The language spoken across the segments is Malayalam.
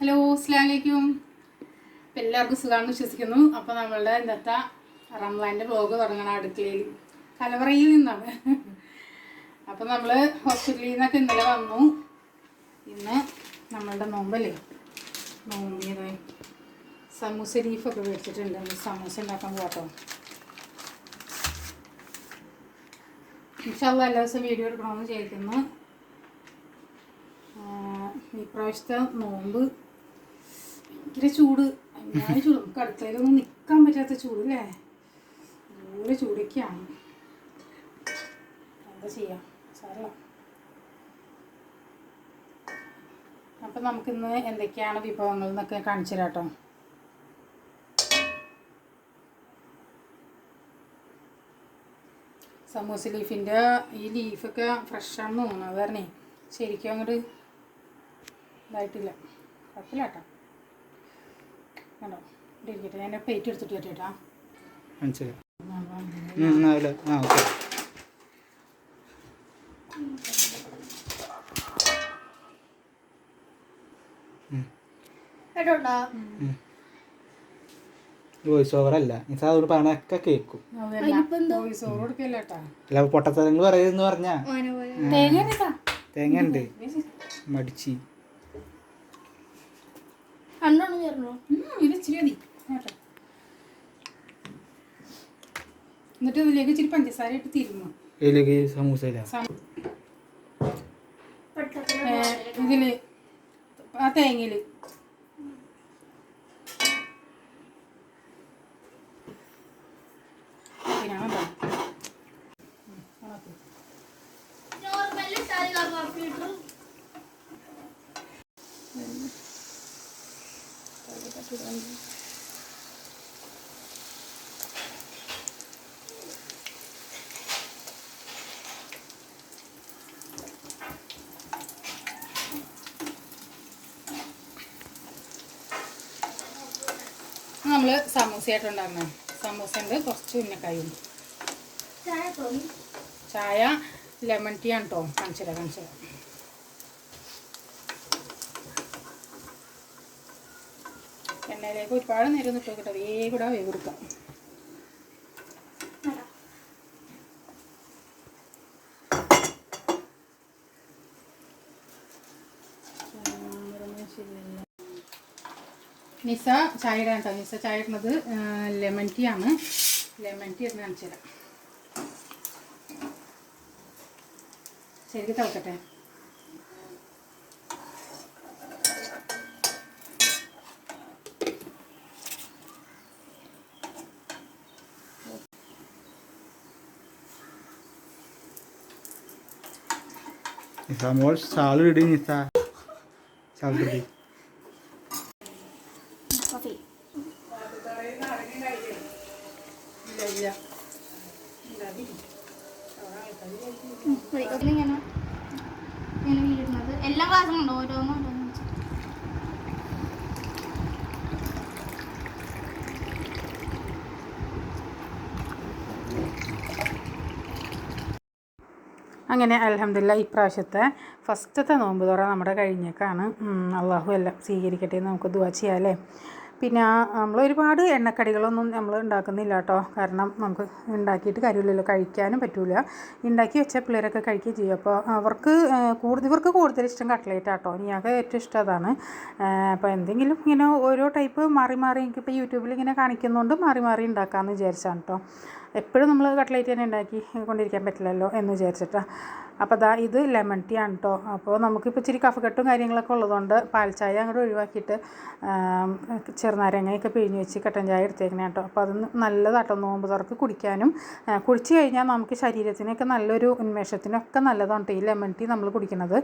ഹലോ അസ്ലാമലൈക്കും അപ്പം എല്ലാവർക്കും സുഖമാണെന്ന് വിശ്വസിക്കുന്നു. അപ്പോൾ നമ്മളുടെ ഇന്നത്തെ റംലാന്റെ ബ്ലോഗ് തുടങ്ങണം അടുക്കളയിൽ. കലവറയിൽ നിന്നാണ്. അപ്പോൾ നമ്മൾ ഹോസ്പിറ്റലിൽ നിന്നൊക്കെ ഇന്നലെ വന്നു. ഇന്ന് നമ്മളുടെ നോമ്പല്ലേ? നോമ്പിയത് സമൂസ ലീഫൊക്കെ മേടിച്ചിട്ടുണ്ട്. സമൂസ ഉണ്ടാക്കാൻ പോകട്ടോ ഇൻഷാല്ല എല്ലാ ദിവസവും വീഡിയോ എടുക്കണമെന്ന് ചോദിക്കുന്നു ഇപ്രാവശ്യത്തെ നോമ്പ് ഭയങ്കര ചൂട്. ഭയങ്കര ചൂട്. നമുക്ക് അടുക്കളയിലൊന്നും നിൽക്കാൻ പറ്റാത്ത ചൂട് അല്ലേ? നല്ല ചൂടൊക്കെയാണ്. എന്താ ചെയ്യാം? സാറല്ല അപ്പം നമുക്കിന്ന് എന്തൊക്കെയാണ് വിഭവങ്ങൾ എന്നൊക്കെ കാണിച്ചു തരാം സമൂസ ലീഫിന്റെ ഈ ലീഫൊക്കെ ഫ്രഷാണെന്ന് തോന്നുന്നു. അത് ശരിക്കും അങ്ങോട്ട് ഇതായിട്ടില്ല. കുഴപ്പമില്ല കേട്ടോ. കണ്ടോ? ഇവിടെ ഇരിക്കട്ടെ. ഞാൻ പ്ലേറ്റ് എടുത്തിട്ട് വരട്ടാ മനസ്സിലായി. ആ ഓക്കെ. വോയിസ് ഓവർ അല്ല. നിസാ അതോട് പറഞ്ഞൊക്കെ കേൾക്കും. അല്ല പൊട്ടത്തരങ്ങൾ പറയുന്നു പറഞ്ഞാ. തേങ്ങ ഉണ്ട്? മടിച്ചി. ഉം, ഇത് ഇച്ചിരി മതി. കേട്ടോ എന്നിട്ട് ഇതിലേക്ക് ഇച്ചിരി പഞ്ചസാര ഇട്ട് തിരുമ്മു ഇതിലേക്ക് സമൂസ ഇതിൽ ആ തേങ്ങയിൽ പിന്നെ വേണ്ട. ഉം, ഉണക്ക്. നമ്മൾ സമൂസയായിട്ട് ഉണ്ടാക്കുന്നത് സമൂസ ഉണ്ട് കുറച്ച് ഉന്നക്കായും. ചായ ലെമൺ ടീ ആണ് കേട്ടോ കാണിച്ചില്ല കാണിച്ചില്ല എണ്ണയിലേക്ക് ഒരുപാട് നേരം നിട്ട് നോക്കട്ടെ വേഗം വേവ് കൊടുക്കാം നിസ ചായ ഇടാൻ കേട്ടോ. നിസ ചായ ഇടുന്നത് ലെമൺ ടീ ആണ്. ലെമൺ ടീ ഇടുന്ന കാണിച്ചു തരാം ശരിക്കും തിളക്കട്ടെ. നിസാ മോൾ ഷാൾ ഇടി നിസാ. ഷാൾ ഇടി. എല്ലാ ക്ലാസ്സും ഉണ്ട്? ഓരോന്നും ഓരോന്നും വെച്ചിട്ട്. അങ്ങനെ അലഹമില്ല ഇപ്രാവശ്യത്തെ ഫസ്റ്റത്തെ നോമ്പ് തുറ നമ്മുടെ കഴിഞ്ഞേക്കാണ്. അള്ളാഹു എല്ലാം സ്വീകരിക്കട്ടെ എന്ന് നമുക്ക് ദുവാ ചെയ്യാം അല്ലേ? പിന്നെ നമ്മൾ ഒരുപാട് എണ്ണക്കടികളൊന്നും നമ്മൾ ഉണ്ടാക്കുന്നില്ല കേട്ടോ കാരണം നമുക്ക് ഉണ്ടാക്കിയിട്ട് കാര്യമില്ലല്ലോ. കഴിക്കാനും പറ്റൂല. ഉണ്ടാക്കി വെച്ച പിള്ളേരൊക്കെ കഴിക്കുകയും ചെയ്യും. അപ്പോൾ അവർക്ക് കൂടുതൽ ഇവർക്ക് കൂടുതൽ ഇഷ്ടം കട്ട്ലേറ്റ് ആട്ടോ ഞങ്ങൾക്ക് ഏറ്റവും ഇഷ്ടം അതാണ്. അപ്പോൾ എന്തെങ്കിലും ഇങ്ങനെ ഓരോ ടൈപ്പ് മാറി മാറി എനിക്ക് എനിക്കിപ്പോൾ യൂട്യൂബിൽ ഇങ്ങനെ കാണിക്കുന്നതുകൊണ്ട് മാറി മാറി ഉണ്ടാക്കാമെന്ന് വിചാരിച്ചാണ് കേട്ടോ എപ്പോഴും നമ്മൾ കട്ട്ലേറ്റ് തന്നെ ഉണ്ടാക്കി കൊണ്ടിരിക്കാൻ പറ്റില്ലല്ലോ എന്ന് വിചാരിച്ചിട്ടാ. അപ്പോൾ ദാ ഇത് ലെമൺ ടീ ആണ് കേട്ടോ അപ്പോൾ നമുക്കിപ്പോൾ ഇച്ചിരി കഫക്കെട്ടും കാര്യങ്ങളൊക്കെ ഉള്ളതുകൊണ്ട് പാൽ ചായ അങ്ങോട്ട് ഒഴിവാക്കിയിട്ട് ചെറുനാരങ്ങയൊക്കെ പിഴിഞ്ഞ് വെച്ച് കട്ടൻ ചായ എടുത്തേക്കണേ കേട്ടോ അപ്പോൾ അത് നല്ലതാട്ടോ നോമ്പ് തുറക്ക് കുടിക്കാനും. കുടിച്ചു കഴിഞ്ഞാൽ നമുക്ക് ശരീരത്തിനൊക്കെ നല്ലൊരു ഉന്മേഷത്തിനൊക്കെ നല്ലതാണ് ഈ ലെമൺ ടീ നമ്മൾ കുടിക്കുന്നത്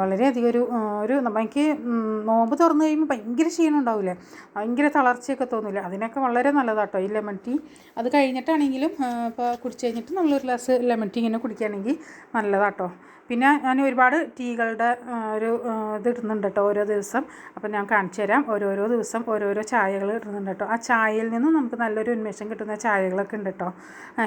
വളരെയധികം ഒരു ഒരു നമുക്ക് നോമ്പ് തുറന്നു കഴിയുമ്പോൾ ഭയങ്കര ക്ഷീണം ഉണ്ടാവില്ലേ ഭയങ്കര തളർച്ചയൊക്കെ തോന്നില്ല അതിനൊക്കെ വളരെ നല്ലതാട്ടോ ഈ ലെമൺ ടീ. അത് കഴിഞ്ഞിട്ടാണെങ്കിലും ഇപ്പോൾ കുടിച്ച് കഴിഞ്ഞിട്ട് നമ്മളൊരു ഗ്ലാസ് ലെമൺ ടീ ഇങ്ങനെ കുടിക്കുകയാണെങ്കിൽ നല്ലതാട്ടോ. പിന്നെ ഞാൻ ഒരുപാട് ടീകളുടെ ഒരു ഇത് ഇടുന്നുണ്ട് കേട്ടോ ഓരോ ദിവസം. അപ്പോൾ ഞാൻ കാണിച്ചു തരാം. ഓരോരോ ദിവസം ഓരോരോ ചായകൾ ഇടുന്നുണ്ട് കേട്ടോ ആ ചായയിൽ നിന്നും നമുക്ക് നല്ലൊരു ഉന്മേഷം കിട്ടുന്ന ചായകളൊക്കെ ഉണ്ട് കേട്ടോ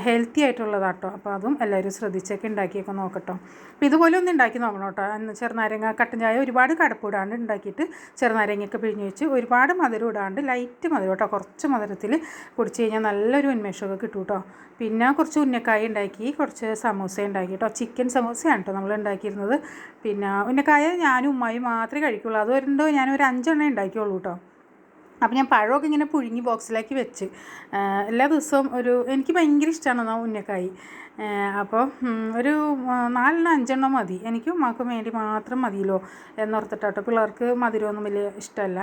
ഹെൽത്തി ആയിട്ടുള്ളതാണ് കേട്ടോ അപ്പോൾ അതും എല്ലാവരും ശ്രദ്ധിച്ചൊക്കെ ഉണ്ടാക്കിയൊക്കെ നോക്കട്ടോ. അപ്പോൾ ഇതുപോലെ ഒന്ന് ഉണ്ടാക്കി നോക്കണം കേട്ടോ. ചെറുനാരങ്ങ കട്ടൻ ചായ ഒരുപാട് കടപ്പിടാണ്ട് ഉണ്ടാക്കിയിട്ട് ചെറുനാരങ്ങയൊക്കെ പിഴിഞ്ഞ് വെച്ച് ഒരുപാട് മധുരം ഇടാണ്ട് ലൈറ്റ് മധുരം കേട്ടോ. കുറച്ച് മധുരത്തിൽ കുടിച്ച് കഴിഞ്ഞാൽ നല്ലൊരു ഉന്മേഷമൊക്കെ കിട്ടും കേട്ടോ. പിന്നെ കുറച്ച് ഉന്നക്കായ ഉണ്ടാക്കി കുറച്ച് സമൂസ ഉണ്ടാക്കി കേട്ടോ ചിക്കൻ സമൂസയാണ് കേട്ടോ നമ്മൾ ഉണ്ടാക്കിയിരുന്നത്. പിന്നെ ഉന്നക്കായ ഞാനും ഉമ്മായും മാത്രമേ കഴിക്കുള്ളൂ. അത് വരുമ്പോൾ ഞാനൊരു അഞ്ചെണ്ണം ഉണ്ടാക്കിയുള്ളൂ കേട്ടോ അപ്പോൾ ഞാൻ പഴമൊക്കെ ഇങ്ങനെ പുഴുങ്ങി ബോക്സിലാക്കി വെച്ച് എല്ലാ ദിവസവും ഒരു എനിക്ക് ഭയങ്കര ഇഷ്ടമാണ് ആ ഉന്നക്കായി. അപ്പോൾ ഒരു നാലെണ്ണം അഞ്ചെണ്ണം മതി. എനിക്കും ഉമ്മാക്കും വേണ്ടി മാത്രം മതിയല്ലോ എന്നോർത്തിട്ടാട്ടോ പിള്ളേർക്ക് മധുരമൊന്നും വലിയ ഇഷ്ടമല്ല.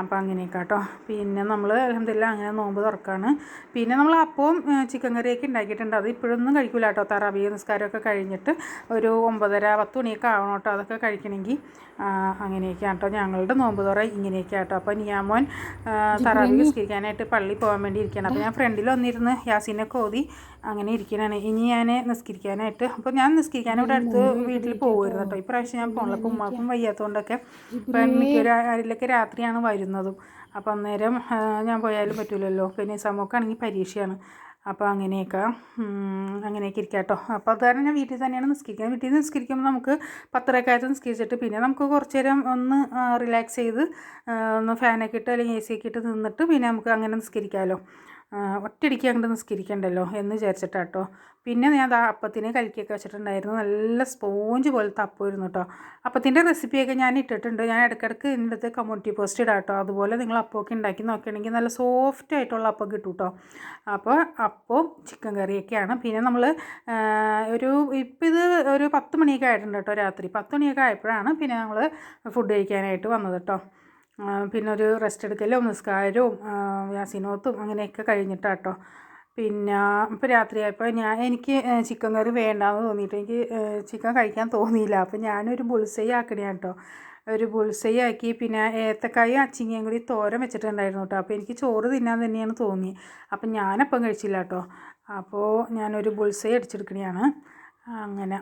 അപ്പോൾ അങ്ങനെയൊക്കെ കേട്ടോ. പിന്നെ നമ്മൾ അലഹമില്ല അങ്ങനെ നോമ്പ് തുറക്കാണ്. പിന്നെ നമ്മൾ അപ്പവും ചിക്കൻ കറിയൊക്കെ ഉണ്ടാക്കിയിട്ടുണ്ട്. അത് ഇപ്പോഴൊന്നും കഴിക്കില്ല കേട്ടോ. തറാവി നിസ്കാരമൊക്കെ കഴിഞ്ഞിട്ട് ഒരു ഒമ്പതര പത്ത് മണിയൊക്കെ ആവണം കേട്ടോ. അതൊക്കെ കഴിക്കണമെങ്കിൽ. അങ്ങനെയൊക്കെയാണ് കേട്ടോ. ഞങ്ങളുടെ നോമ്പ് തുറ ഇങ്ങനെയൊക്കെ കേട്ടോ. അപ്പോൾ നിയാമോൻ തറാബി നിസ്കരിക്കാനായിട്ട് പള്ളി പോകാൻ വേണ്ടി ഇരിക്കുകയാണ്. അപ്പോൾ ഞാൻ ഫ്രണ്ടിൽ വന്നിരുന്ന് യാസീനൊക്കെ ഓതി അങ്ങനെ ഇരിക്കണാണ് ഇനി ഞാൻ നിസ്കരിക്കാനായിട്ട് അപ്പോൾ ഞാൻ നിസ്കരിക്കാൻ ഇവിടെ അടുത്ത് വീട്ടിൽ പോകുമായിരുന്നു കേട്ടോ. ഇപ്രാവശ്യം ഞാൻ പോകണില്ല അപ്പോൾ ഉമ്മാക്കും വയ്യാത്തതുകൊണ്ടൊക്കെ ഇപ്പം മിക്കൊരു ആരിലൊക്കെ രാത്രിയാണ് വരുന്നതും. അപ്പം അന്നേരം ഞാൻ പോയാലും പറ്റില്ലല്ലോ പിന്നെ സമൂഹമാണെങ്കിൽ പരീക്ഷയാണ്. അപ്പോൾ അങ്ങനെയൊക്കെ അങ്ങനെയൊക്കെ ഇരിക്കാം കേട്ടോ. അപ്പോൾ അത് കാരണം ഞാൻ വീട്ടിൽ തന്നെയാണ് നിസ്കരിക്കുന്നത്. വീട്ടിൽ നിന്ന് നിസ്കരിക്കുമ്പോൾ നമുക്ക് പത്തരക്കാലത്ത് നിസ്കരിച്ചിട്ട് പിന്നെ നമുക്ക് കുറച്ച് നേരം ഒന്ന് റിലാക്സ് ചെയ്ത് ഒന്ന് ഫാനൊക്കെ ഇട്ട് അല്ലെങ്കിൽ എ സി ഒക്കെ ഇട്ട് നിന്നിട്ട് പിന്നെ നമുക്ക് അങ്ങനെ നിസ്കരിക്കാമല്ലോ ഒറ്റയടിക്ക് അങ്ങോട്ട് നിസ്കരിക്കണ്ടല്ലോ എന്ന് വിചാരിച്ചിട്ടാട്ടോ. പിന്നെ ഞാൻ അപ്പത്തിന് കലക്കിയൊക്കെ വെച്ചിട്ടുണ്ടായിരുന്നു. നല്ല സ്പോഞ്ച് പോലത്തെ അപ്പമായിരുന്നു കേട്ടോ അപ്പത്തിന്റെ റെസിപ്പിയൊക്കെ ഞാൻ ഇട്ടിട്ടുണ്ട്. ഞാൻ ഇടയ്ക്കിടയ്ക്ക് ഇതിന്റെ അടുത്ത് കമ്മ്യൂണിറ്റി പോസ്റ്റ് ഇടാം കേട്ടോ അതുപോലെ നിങ്ങൾ അപ്പമൊക്കെ ഉണ്ടാക്കി നോക്കുകയാണെങ്കിൽ നല്ല സോഫ്റ്റ് ആയിട്ടുള്ള അപ്പം കിട്ടും കേട്ടോ അപ്പോൾ അപ്പവും ചിക്കൻ കറിയൊക്കെയാണ്. പിന്നെ നമ്മൾ ഒരു ഇപ്പം ഇത് ഒരു പത്ത് മണിയൊക്കെ ആയിട്ടുണ്ട് കേട്ടോ രാത്രി. പത്ത് മണിയൊക്കെ ആയപ്പോഴാണ് പിന്നെ ഞങ്ങൾ ഫുഡ് കഴിക്കാനായിട്ട് വന്നത് കേട്ടോ പിന്നെ ഒരു റെസ്റ്റ് എടുക്കലും നിസ്കാരവും വ്യാസിനോത്തും അങ്ങനെയൊക്കെ കഴിഞ്ഞിട്ടാട്ടോ. പിന്നെ ഇപ്പോൾ രാത്രിയായപ്പോൾ ഞാൻ എനിക്ക് ചിക്കൻ കറി വേണ്ടാന്ന് തോന്നിയിട്ട് എനിക്ക് ചിക്കൻ കഴിക്കാൻ തോന്നിയില്ല. അപ്പോൾ ഞാനൊരു ബുൾസൈ ആക്കണേ കേട്ടോ ഒരു ബുൾസൈ ആക്കി പിന്നെ ഏത്തക്കായും അച്ചിങ്ങയും കൂടി തോരൻ വെച്ചിട്ടുണ്ടായിരുന്നു കേട്ടോ അപ്പോൾ എനിക്ക് ചോറ് തിന്നാൻ തന്നെയാണ് തോന്നി അപ്പം ഞാനപ്പം കഴിച്ചില്ല കേട്ടോ അപ്പോൾ ഞാനൊരു ബുൾസൈ അടിച്ചെടുക്കണയാണ്. അങ്ങനെ.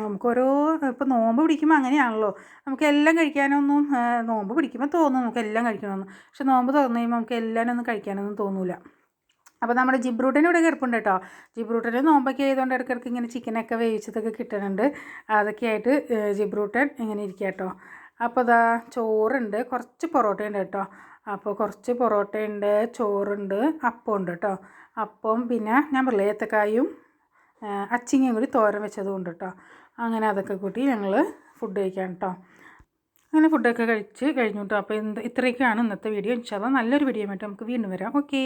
നമുക്കോരോ ഇപ്പോൾ നോമ്പ് പിടിക്കുമ്പോൾ അങ്ങനെയാണല്ലോ. നമുക്ക് എല്ലാം കഴിക്കാനൊന്നും നോമ്പ് പിടിക്കുമ്പോൾ തോന്നും നമുക്ക് എല്ലാം കഴിക്കണമെന്ന് പക്ഷെ നോമ്പ് തുറന്നു കഴിയുമ്പോൾ നമുക്ക് എല്ലാനൊന്നും കഴിക്കാനൊന്നും തോന്നില്ല അപ്പോൾ നമ്മുടെ ജിബ്രൂട്ടൻ ഇവിടെ കിടപ്പുണ്ട് കേട്ടോ. ജിബ്രൂട്ടന് നോമ്പൊക്കെ ആയതുകൊണ്ട് ഇടയ്ക്കിടയ്ക്ക് ഇങ്ങനെ ചിക്കനൊക്കെ വേവിച്ചതൊക്കെ കിട്ടുന്നുണ്ട് അതൊക്കെ ആയിട്ട് ജിബ്രൂട്ടൻ ഇങ്ങനെ ഇരിക്കുക കേട്ടോ. അപ്പോൾ അതാ ചോറുണ്ട്. കുറച്ച് പൊറോട്ട ഉണ്ട് കേട്ടോ. അപ്പോൾ കുറച്ച് പൊറോട്ടയുണ്ട് ചോറുണ്ട് അപ്പമുണ്ട് കേട്ടോ. അപ്പം പിന്നെ ഞാൻ ഏഹ്, അച്ചിങ്ങയും കൂടി തോരൻ വെച്ചത് കൊണ്ട് കേട്ടോ അങ്ങനെ അതൊക്കെ കൂട്ടി ഞങ്ങൾ ഫുഡ് കഴിക്കാം കേട്ടോ അങ്ങനെ ഫുഡൊക്കെ കഴിച്ച് കഴിഞ്ഞു കേട്ടോ അപ്പോൾ ഇത്രയൊക്കെയാണ് ഇന്നത്തെ വീഡിയോ ഇൻഷാല്ല നല്ലൊരു വീഡിയോ ആയിട്ട് നമുക്ക് വീണ്ടും വരാം. ഓക്കേ